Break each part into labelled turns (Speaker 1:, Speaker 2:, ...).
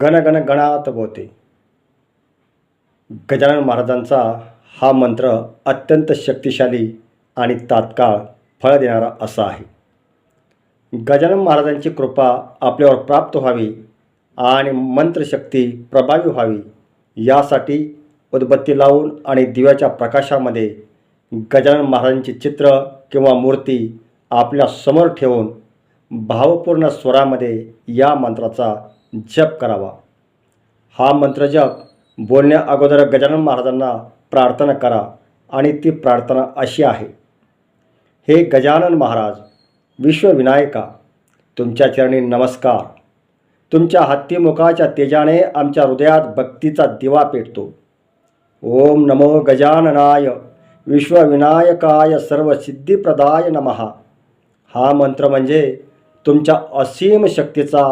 Speaker 1: गणगण गणात बोते गजानन महाराजांचा हा मंत्र अत्यंत शक्तिशाली आणि तात्काळ फळ देणारा असा आहे. गजानन महाराजांची कृपा आपल्यावर प्राप्त व्हावी आणि मंत्रशक्ती प्रभावी व्हावी यासाठी उदबत्ती लावून आणि दिव्याच्या प्रकाशामध्ये गजानन महाराजांची चित्र किंवा मूर्ती आपल्यासमोर ठेवून भावपूर्ण स्वरामध्ये या मंत्राचा जप करावा. हा मंत्रजप बोलण्या अगोदर गजानन महाराजांना प्रार्थना करा आणि ती प्रार्थना अशी आहे. हे गजानन महाराज विश्वविनायका तुमच्या चरणी नमस्कार. तुमच्या हत्तीमुखाच्या तेजाने आमच्या हृदयात भक्तीचा दिवा पेटतो. ओम नमो गजाननाय विश्वविनायकाय सर्वसिद्धिप्रदाय नमहा हा मंत्र म्हणजे तुमच्या असीम शक्तीचा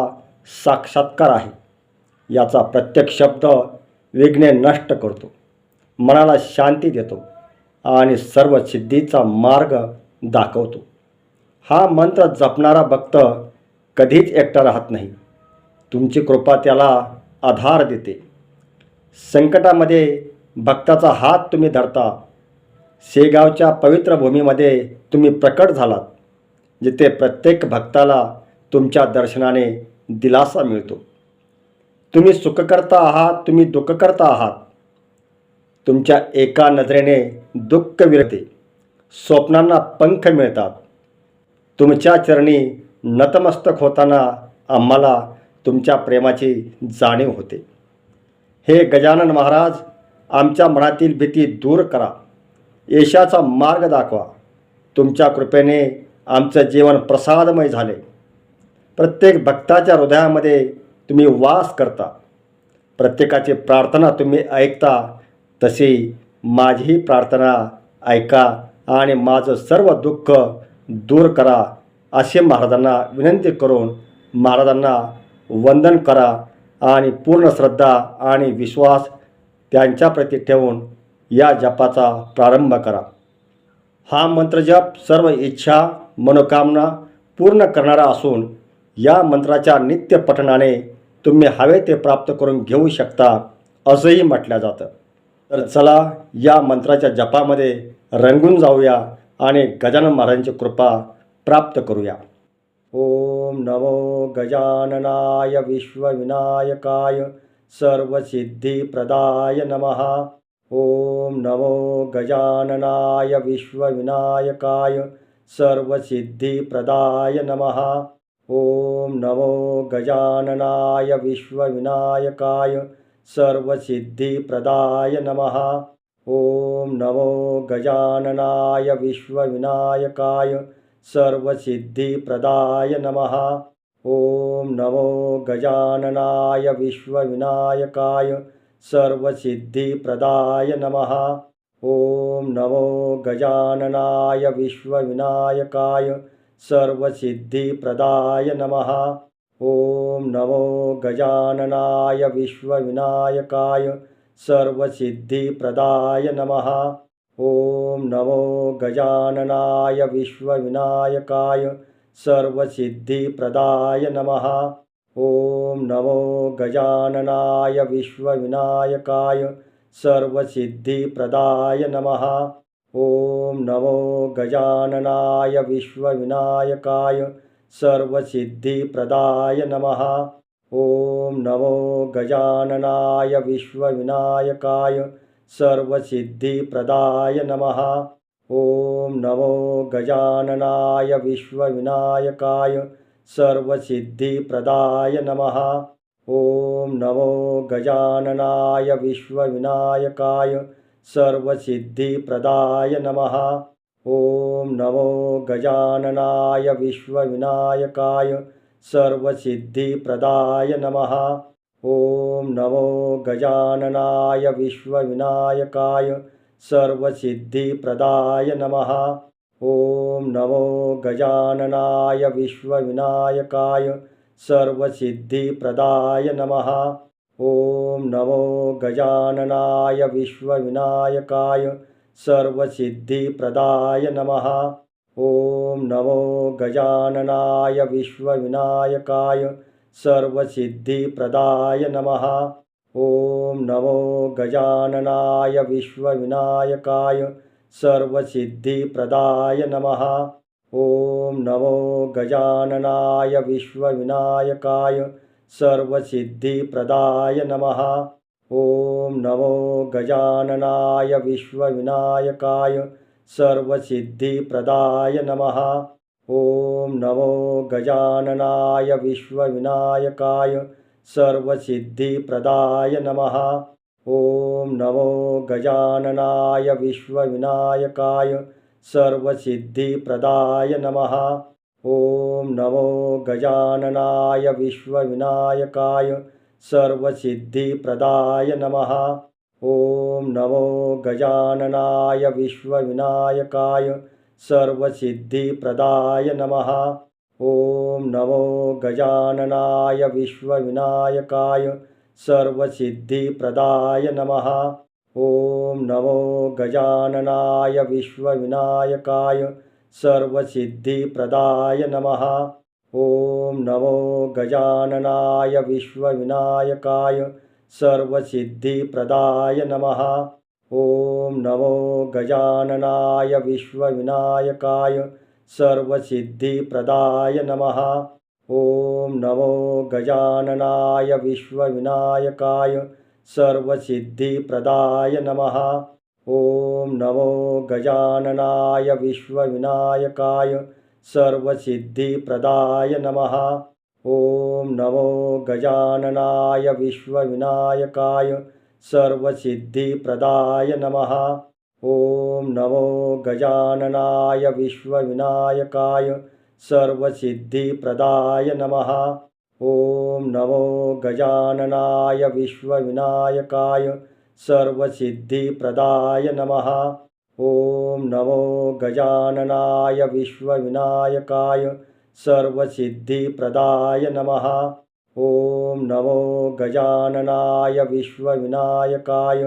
Speaker 1: साक्षात्कार आहे. याचा प्रत्येक शब्द विघ्ने नष्ट करतो. मनाला शांती देतो आणि सर्व सिद्धीचा मार्ग दाखवतो. हा मंत्र जपणारा भक्त कधीच एकटा राहत नाही. तुमची कृपा त्याला आधार देते. संकटामध्ये भक्ताचा हात तुम्ही धरता. शेगावच्या पवित्र भूमीमध्ये तुम्ही प्रकट झालात जिथे प्रत्येक भक्ताला तुमच्या दर्शनाने दिलासा मिळतो. तुम्ही सुखकर्ता आहात तुम्ही दुःखकर्ता आहात. तुमच्या एका नजरेने दुःख विरते स्वप्नांना पंख मिळतात. तुमच्या चरणी नतमस्तक होताना आम्हाला तुमच्या प्रेमाची जाणीव होते. हे गजानन महाराज आमच्या मनातील भीती दूर करा. यशाचा मार्ग दाखवा. तुमच्या कृपेने आमचं जीवन प्रसादमय झाले. प्रत्येक भक्ताच्या हृदयामध्ये तुम्ही वास करता. प्रत्येकाची प्रार्थना तुम्ही ऐकता तशी माझीही प्रार्थना ऐका आणि माझं सर्व दुःख दूर करा असे महाराजांना विनंती करून महाराजांना वंदन करा आणि पूर्ण श्रद्धा आणि विश्वास त्यांच्याप्रती ठेवून या जपाचा प्रारंभ करा. हा मंत्रजप सर्व इच्छा मनोकामना पूर्ण करणारा असून या मंत्राच्या नित्य पठणाने तुम्ही हवे ते प्राप्त करून घेऊ शकता असंही म्हटलं जातं. तर चला या मंत्राच्या जपामध्ये रंगून जाऊया आणि गजानन महाराजांची कृपा प्राप्त करूया. ओम नमो गजाननाय विश्वविनायकाय सर्वसिद्धिप्रदाय नमः. ओम नमो गजाननाय विश्वविनायकाय सर्वसिद्धिप्रदाय नमः. ॐ नमो गजाननाय विश्वविनायकाय सर्वसिद्धिप्रदाय नमः। ॐ नमो गजाननाय विश्वविनायकाय सर्वसिद्धिप्रदाय नमः। ॐ नमो गजाननाय विश्वविनायकाय सर्वसिद्धिप्रदाय नमः। ॐ नमो गजाननाय विश्वविनायकाय सर्वसिद्धिप्रदाय नमः। ॐ नमो गजाननाय विश्वविनायकाय सर्वसिद्धिप्रदाय नमः। ॐ नमो गजाननाय विश्वविनायकाय सर्वसिद्धिप्रदाय नमः। ॐ नमो गजाननाय विश्वविनायकाय सर्वसिद्धिप्रदाय नमः ॐ नमो गजाननाय विश्वविनायकाय सर्वसिद्धिप्रदाय नमः। ॐ नमो गजाननाय विश्वविनायकाय सर्वसिद्धिप्रदाय नमः। ॐ नमो गजाननाय विश्वविनायकाय सर्वसिद्धिप्रदाय नमः। ॐ नमो गजाननाय विश्वविनायकाय सर्वसिद्धिप्रदाय नमः। ॐ नमो गजाननाय विश्वविनायकाय सर्वसिद्धिप्रदाय नमः। ॐ नमो गजाननाय विश्वविनायकाय सर्वसिद्धिप्रदाय नमः। ॐ नमो गजाननाय विश्वविनायकाय सर्वसिद्धिप्रदाय नमः ॐ नमो गजाननाय विश्वविनायकाय सर्वसिद्धिप्रदाय नमः। ॐ नमो गजाननाय विश्वविनायकाय सर्वसिद्धिप्रदाय नमः। ॐ नमो गजाननाय विश्वविनायकाय सर्वसिद्धिप्रदाय नमः। ॐ नमो गजाननाय विश्वविनायकाय सर्वसिद्धिप्रदाय नमः। ॐ नमो गजाननाय विश्वविनायकाय सर्वसिद्धिप्रदाय नमः। ॐ नमो गजाननाय विश्वविनायकाय सर्वसिद्धिप्रदाय नमः। ॐ नमो गजाननाय विश्वविनायकाय सर्वसिद्धिप्रदाय नमः ॐ नमो गजाननाय विश्वविनायकाय सर्वसिद्धिप्रदाय नमः। ॐ नमो गजाननाय विश्वविनायकाय सर्वसिद्धिप्रदाय नमः। ॐ नमो गजाननाय विश्वविनायकाय सर्वसिद्धिप्रदाय नमः। ॐ नमो गजाननाय विश्वविनायकाय सर्वसिद्धिप्रदाय नमः। ॐ नमो गजाननाय विश्वविनायकाय सर्वसिद्धिप्रदाय नमः। ॐ नमो गजाननाय विश्वविनायकाय सर्वसिद्धिप्रदाय नमः। ॐ नमो गजाननाय विश्वविनायकाय सर्वसिद्धिप्रदाय नमः ॐ नमो गजाननाय विश्वविनायकाय सर्वसिद्धिप्रदाय नमः। ॐ नमो गजाननाय विश्वविनायकाय सर्वसिद्धिप्रदाय नमः। ॐ नमो गजाननाय विश्वविनायकाय सर्वसिद्धिप्रदाय नमः। ॐ नमो गजाननाय विश्वविनायकाय सर्वसिद्धिप्रदाय नमः। ॐ नमो गजाननाय विश्वविनायकाय सर्वसिद्धिप्रदाय नमः। ॐ नमो गजाननाय विश्वविनायकाय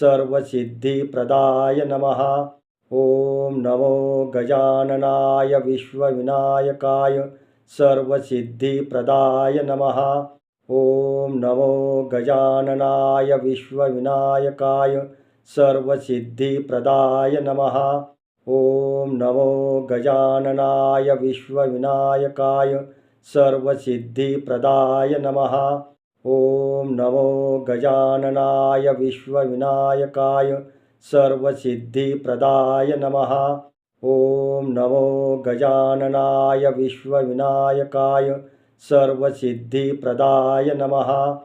Speaker 1: सर्वसिद्धिप्रदाय नमः। ॐ नमो गजाननाय विश्वविनायकाय सर्वसिद्धिप्रदाय नमः ॐ नमो गजाननाय विश्वविनायकाय सर्वसिद्धिप्रदाय नमः। ॐ नमो गजाननाय विश्वविनायकाय सर्वसिद्धिप्रदाय नमः। ॐ नमो गजाननाय विश्वविनायकाय सर्वसिद्धिप्रदाय नमः। ॐ नमो गजाननाय विश्वविनायकाय सर्वसिद्धिप्रदाय नमः।